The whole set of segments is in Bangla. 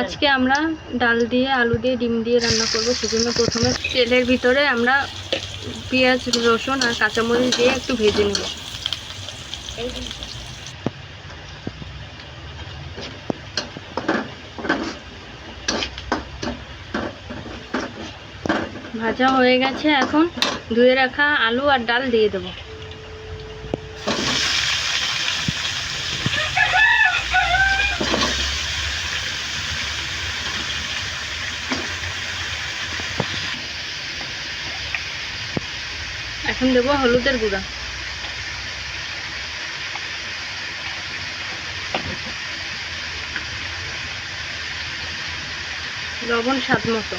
আজকে আমরা ডাল দিয়ে, আলু দিয়ে, ডিম দিয়ে রান্না করব। সেজন্য প্রথমে তেলের ভিতরে আমরা পেঁয়াজ, রসুন আর কাঁচামরিচ দিয়ে একটু ভেজে নেব। ভাজা হয়ে গেছে। এখন ধুয়ে রাখা আলু আর ডাল দিয়ে দেবো। এখন দেবো হলুদের গুঁড়া। লবণ স্বাদ মতো।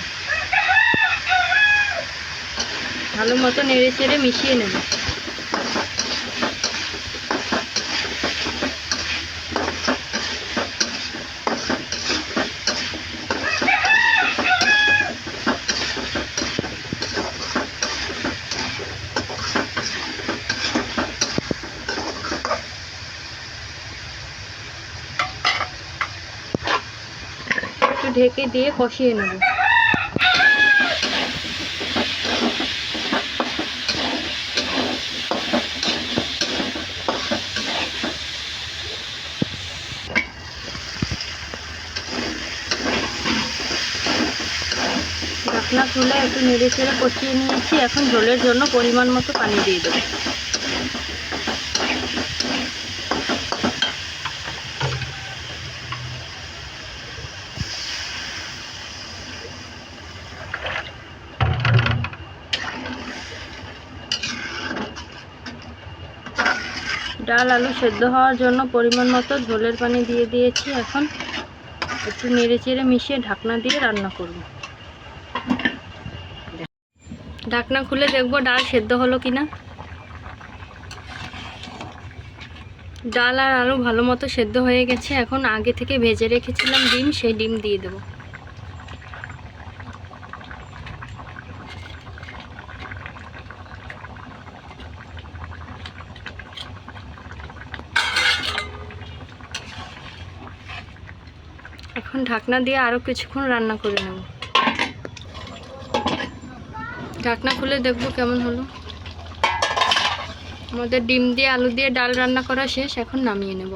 ভালো মতো নেড়ে চেড়ে মিশিয়ে নেব একটু ঢেকে দিয়ে কষিয়ে নেব। ঢাকনা খুলে একটু নেড়ে চেড়ে কষিয়ে নিয়েছি। এখন ঝোলের জন্য পরিমাণ মতো পানি দিয়ে দেবো। ডাল আলু সেদ্ধ হওয়ার জন্য পরিমাণ মতো ঝোলের পানি দিয়ে দিয়েছি। এখন একটু নেড়ে চেড়ে মিশিয়ে ঢাকনা দিয়ে রান্না করব। ঢাকনা খুলে দেখব ডাল সেদ্ধ হলো কিনা। ডাল আর আলু ভালো মতো সেদ্ধ হয়ে গেছে। এখন আগে থেকে ভেজে রেখেছিলাম ডিম, সেই ডিম দিয়ে দেবো। এখন ঢাকনা দিয়ে আরও কিছুক্ষণ রান্না করে নেব। ঢাকনা খুলে দেখব কেমন হলো। আমাদের ডিম দিয়ে আলু দিয়ে ডাল রান্না করা শেষ, এখন নামিয়ে নেব।